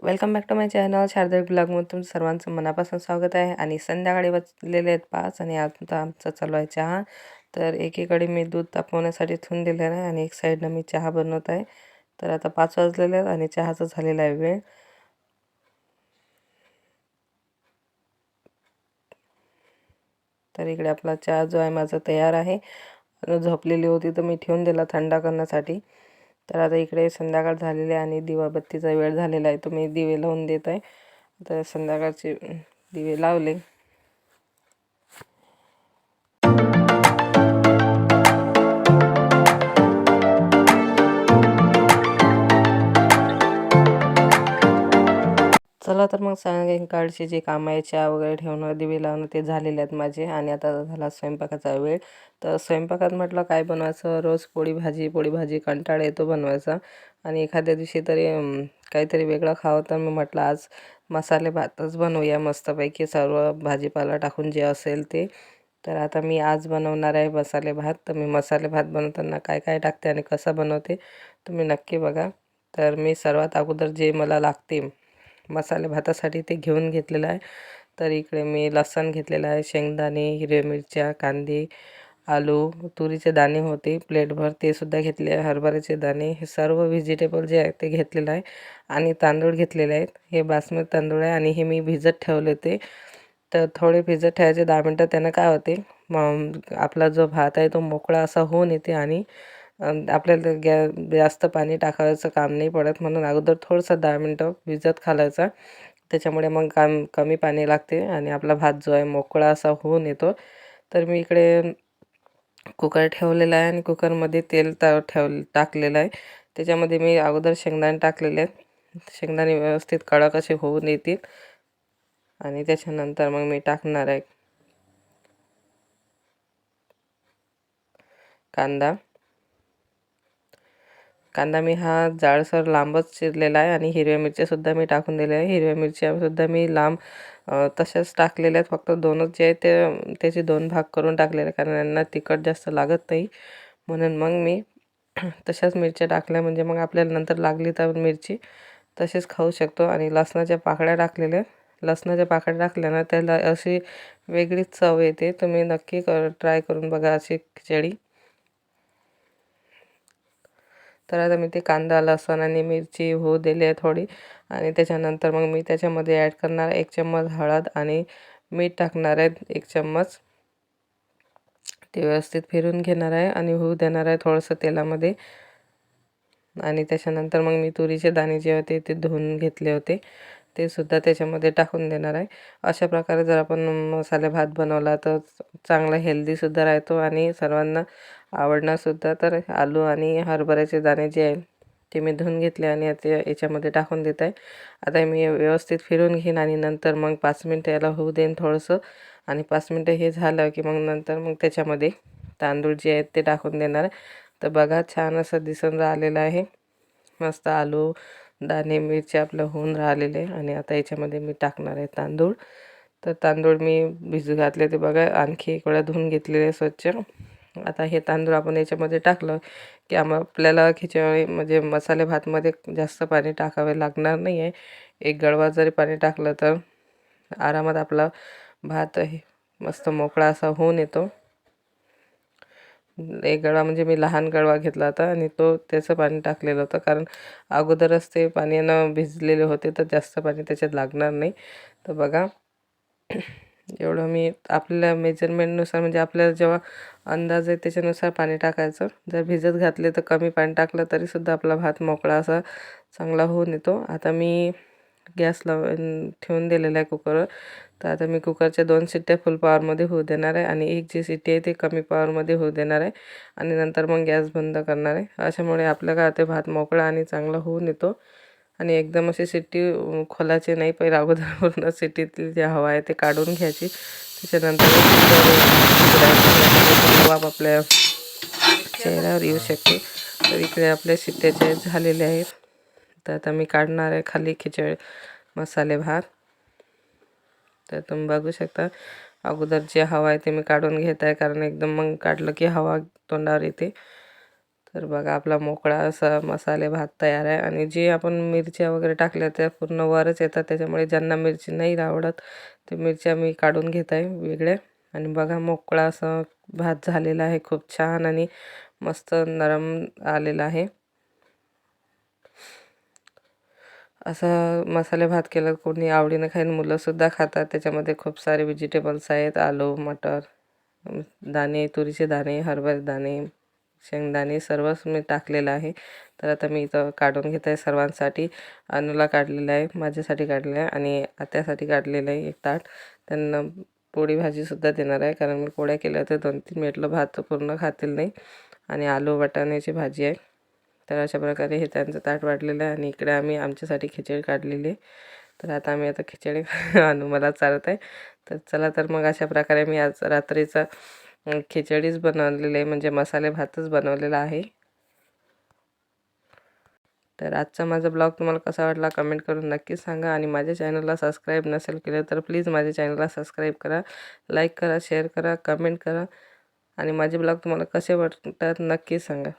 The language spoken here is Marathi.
Welcome back to my channel Sharda ब्लॉगमध्ये तुमचं सर्वांचं मनापासून स्वागत आहे. आणि संध्याकाळी वाचलेले आहेत पाच आणि आता आमचा चालू आहे चहा. तर एकीकडे मी दूध तापवण्यासाठी ठेवून दिलेलं आहे आणि एक साईडनं मी चहा बनवत आहे. तर आता पाच वाजलेले आहेत आणि चहाचा झालेला आहे वेळ. तर इकडे आपला चहा जो आहे माझा तयार आहे. झोपलेली होती तर मी ठेवून दिला थंडा करण्यासाठी. तर आता इकडे संध्याकाळ झालेली आहे आणि दिवाबत्तीचा वेळ झालेला आहे. तुम्ही दिवे लावून देत आहे. तर संध्याकाळचे दिवे लावले. चला तर मग सायंकाळचे जे काम आहे चहा वगैरे ठेवणं दिवे लावणं ते झालेले आहेत माझे आणि आता झाला स्वयंपाकाचा वेळ. तर स्वयंपाकात म्हटलं काय बनवायचं? रोज पोळी भाजी पोळी भाजी कंटाळा येतो बनवायचा आणि एखाद्या दिवशी तरी काहीतरी वेगळं खावं तर मी म्हटलं आज मसाले भातच बनवूया मस्तपैकी. सर्व भाजीपाला टाकून जे असेल ते. तर आता मी आज बनवणार आहे मसाले भात. तर मी मसाले भात बनवताना काय काय टाकते आणि कसं बनवते तुम्ही नक्की बघा. तर मी सर्वात अगोदर जे मला लागते मसाले भातासाठी ते घेऊन घेतलेलं आहे. तर इकडे मी लसण घेतलेलं आहे शेंगदाणे हिरव्या मिरच्या कांदे आलू तुरीचे दाणे होते. प्लेटभर ते सुद्धा घेतले आहे हरभऱ्याचे दाणे. हे सर्व व्हेजिटेबल जे आहे ते घेतलेलं आहे आणि तांदूळ घेतलेले आहेत. हे बासमती तांदूळ आहे आणि हे मी भिजत ठेवले होते. तर थोडे भिजत ठेवायचे दहा मिनटं त्यानं काय होते मग आपला जो भात आहे तो मोकळा असा होऊन येते आणि आपल्याला गॅ जास्त पाणी टाकायचं काम नाही पडत. म्हणून अगोदर थोडंसं दहा मिनटं भिजत घालायचा. त्याच्यामुळे मग काम कमी पाणी लागते आणि आपला भात जो आहे मोकळा असा होऊन येतो. तर मी इकडे कुकर ठेवलेला आहे आणि कुकरमध्ये तेल ता ठेव टाकलेलं आहे. त्याच्यामध्ये मी अगोदर शेंगदाणे टाकलेले आहेत. शेंगदाणे व्यवस्थित कडक असे होऊन येतील. आणि त्याच्यानंतर मग मी टाकणार आहे कांदा. कांदा मी हा जाडसर लांबच चिरलेला आहे आणि हिरव्या मिरच्यासुद्धा मी टाकून दिल्या आहे हिरव्या मिरच्यासुद्धा मी लांब तशाच टाकलेल्या आहेत. फक्त दोनच जे आहे ते त्याचे दोन भाग करून टाकलेले कारण यांना तिखट जास्त लागत नाही. म्हणून मग मी तशाच मिरच्या टाकल्या. म्हणजे मग आपल्याला नंतर लागली तर मिरची तसेच खाऊ शकतो. आणि लसणाच्या पाकळ्या टाकलेल्या लसणाच्या पाकळ्या टाकल्यानं त्याला अशी वेगळीच चव येते. तुम्ही नक्की कर ट्राय करून बघा अशी खिचडी. तर आता मी ते कांदा लसण आणि मिरची होऊ दिली आहे थोडी. आणि त्याच्यानंतर मग मी त्याच्यामध्ये ॲड करणार एक चम्मच हळद आणि मीठ टाकणार आहे एक चम्मच. ते व्यवस्थित फिरून घेणार आहे आणि होऊ देणार आहे थोडंसं तेलामध्ये. आणि त्याच्यानंतर मग मी तुरीचे दाणे जे होते ते धुवून घेतले होते. ते सुद्धा त्याच्यामध्ये टाकून देणार आहे. अशा प्रकारे जर आपण मसाले भात बनवला तर चांगला हेल्दीसुद्धा राहतो आणि सर्वांना आवडणारसुद्धा तर आलू आणि हरभऱ्याचे दाणे जे आहे ते मी धुवून घेतले आणि आता याच्यामध्ये टाकून देत आहे. आता मी व्यवस्थित फिरून घेईन आणि नंतर मग पाच मिनटं याला होऊ देईन थोडंसं. आणि पाच मिनटं हे झालं की मग नंतर मग त्याच्यामध्ये तांदूळ जे आहेत ते टाकून देणार तर बघा छान असं दिसून राहिलेलं आहे. मस्त आलू दाणे मिरची आपलं होऊन राहिलेले आणि आता याच्यामध्ये मी टाकणार आहे तांदूळ. तर तांदूळ मी भिजू घातले ते बघा आणखी एक वेळा धुवून घेतलेले स्वच्छ. आता हे तांदूळ आपण याच्यामध्ये टाकलं की आम आपल्याला खिचडी म्हणजे मसाले भातमध्ये जास्त पाणी टाकावे लागणार नाही आहे एक गळवा जरी पाणी टाकलं तर आरामात आपला भात मस्त मोकळा असा होऊन येतो. एक गळा म्हणजे मी लहान गळवा घेतला होता आणि तो त्याचं पाणी टाकलेलं होतं. कारण अगोदरच ते पाण्यानं भिजलेले होते तर जास्त पाणी त्याच्यात लागणार नाही. तर बघा एवढं मी आपल्या मेजरमेंटनुसार म्हणजे आपल्याला जेव्हा अंदाज आहे त्याच्यानुसार पाणी टाकायचं. जर भिजत घातले तर कमी पाणी टाकलं तरीसुद्धा आपला भात मोकळा असा चांगला होऊन येतो. आता मी गॅस लाव ठेवून दिलेला आहे कुकरवर. तर आता मी कुकरच्या दोन शिट्ट्या फुल पॉवरमध्ये होऊ देणार आहे आणि एक जी शिट्टी आहे ती कमी पॉवरमध्ये होऊ देणार आहे आणि नंतर मग गॅस बंद करणार आहे. अशामुळे आपल्या काय ते भात मोकळा आणि चांगला होऊन येतो. आणि एकदम अशी शिट्टी खोलाची नाही पहिले अगोदर पूर्ण शिट्टीतली जी हवा आहे ते काढून घ्यायची. त्याच्यानंतर जबाब आपल्या चेहऱ्यावर येऊ शकते. तर इकडे आपल्या शिट्ट्याचे झालेले आहेत. तर आता मी काढणार आहे खाली खिचडी मसाले भात. तर तुम्ही बघू शकता अगोदर जे हवा आहे ते मी काढून घेत आहे कारण एकदम मग काढलं की हवा तोंडावर येते. तर बघा आपला मोकळा असा मसाले भात तयार आहे. आणि जे आपण मिरच्या वगैरे टाकल्या त्या पूर्ण वरच येतात त्याच्यामुळे ज्यांना मिरची नाही आवडत ते मिरच्या मी काढून घेत आहे वेगळ्या. आणि बघा मोकळा असा भात झालेला आहे खूप छान आणि मस्त नरम आलेला आहे. असं मसाले भात केला कोणी आवडीनं खाईन मुलंसुद्धा खातात. त्याच्यामध्ये खूप सारे व्हेजिटेबल्स आहेत आलू मटर दाणे तुरीचे दाणे हरभरे दाणे शेंगदाणे सर्वच मी टाकलेलं आहे. तर आता मी इथं काढून घेत आहे सर्वांसाठी. अनुला काढलेलं आहे माझ्यासाठी काढलेलं आहे आणि आत्यासाठी काढलेलं आहे एक ताट. त्यांना पोळी भाजीसुद्धा देणार आहे कारण मी पोळ्या केल्या तर दोन तीन मिनिटलं भात पूर्ण खातील नाही. आणि आलू वाटाण्याची भाजी आहे. तर अशा प्रकारे हे त्यांचं ताट वाढलेलं आहे आणि इकडे आम्ही आमच्यासाठी खिचडी काढलेली आहे. तर आता आम्ही आता खिचडी आणू मला चालत आहे. तर चला तर मग अशा प्रकारे मी आज रात्रीचा खिचडीच बनवलेली आहे म्हणजे मसाले भातच बनवलेला आहे. तर आजचा माझा ब्लॉग तुम्हाला कसा वाटला कमेंट करून नक्कीच सांगा आणि माझ्या चॅनलला सबस्क्राईब नसेल केलं तर प्लीज माझ्या चॅनलला सबस्क्राईब करा लाईक करा शेअर करा कमेंट करा आणि माझे ब्लॉग तुम्हाला कसे वाटतात नक्कीच सांगा.